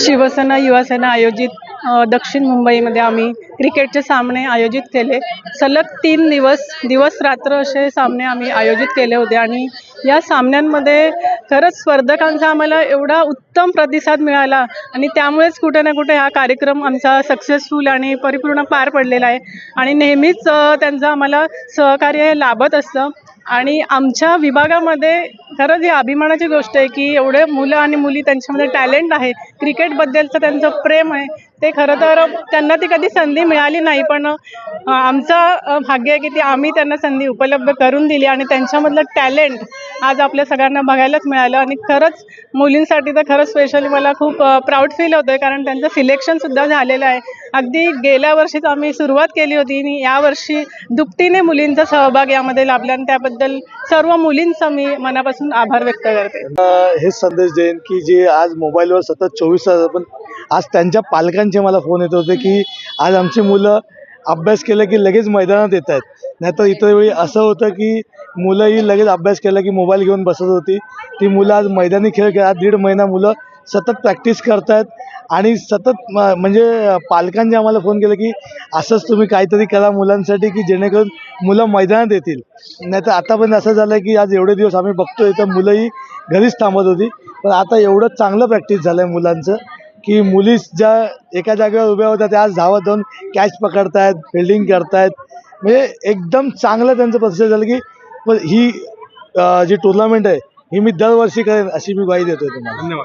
शिवसेना युवासेना आयोजित दक्षिण मुंबईमध्ये आम्ही क्रिकेटचे सामने आयोजित केले. सलग तीन दिवस दिवस रात्र असे सामने आम्ही आयोजित केले होते आणि या सामन्यांमध्ये खरंच स्पर्धकांचा आम्हाला एवढा उत्तम प्रतिसाद मिळाला आणि त्यामुळेच कुठे ना कुठे हा कार्यक्रम आमचा सक्सेसफुल आणि परिपूर्ण पार पडलेला आहे. आणि नेहमीच त्यांचं आम्हाला सहकार्य लाभत असतं. आणि आमच्या विभागामध्ये खरंच ही अभिमानाची गोष्ट आहे की एवढे मुलं आणि मुली त्यांच्यामध्ये टॅलेंट आहे. क्रिकेटबद्दलचं त्यांचं प्रेम आहे. ते खरं तर त्यांना ती कधी संधी मिळाली नाही पण आमचं भाग्य आहे की ती आम्ही त्यांना संधी उपलब्ध करून दिली आणि त्यांच्यामधलं टॅलेंट आज आपल्या सगळ्यांना बघायलाच मिळालं. आणि खरंच मुलींसाठी तर खरंच स्पेशली मला खूप प्राऊड फील होतं आहे कारण त्यांचं सिलेक्शनसुद्धा झालेलं आहे. अगदी गेल्या वर्षीच आम्ही सुरुवात केली होती आणि यावर्षी दुपटीने मुलींचा सहभाग यामध्ये लाभला आणि त्याबद्दल सर्व मुलींचा मी मनापासून आभार व्यक्त करते. हे संदेश देईन की जे आज मोबाईलवर सतत चोवीस तास पण आज त्यांच्या पालकांचे मला फोन येत होते की आज आमची मुलं अभ्यास केलं की लगेच मैदानात येत आहेत. नाहीतर इतर वेळी असं होतं की मुलंही लगेच अभ्यास केला की मोबाईल घेऊन बसत होती. ती मुलं आज मैदानी खेळ खेळ दीड महिना मुलं सतत प्रॅक्टिस करतायत. आणि सतत म्हणजे पालकांनी आम्हाला फोन केला की असंच तुम्ही काहीतरी करा मुलांसाठी की जेणेकरून मुलं मैदानात येतील. नाहीतर आतापर्यंत असं झालं की आज एवढे दिवस आम्ही बघतोय तर मुलंही घरीच थांबत होती. पण आता एवढं चांगलं प्रॅक्टिस झालं आहे मुलांचं. की मुली ज्या एका जागेवर उभ्या होत्या त्या आज धावत जाऊन कॅच पकडतायत फिल्डिंग करतायत. म्हणजे एकदम चांगलं त्यांचं प्रसिद्ध झालं की पण ही जी टुर्नामेंट आहे ही मी दरवर्षी करेन अशी मी ग्वाही देतोय तुम्हाला.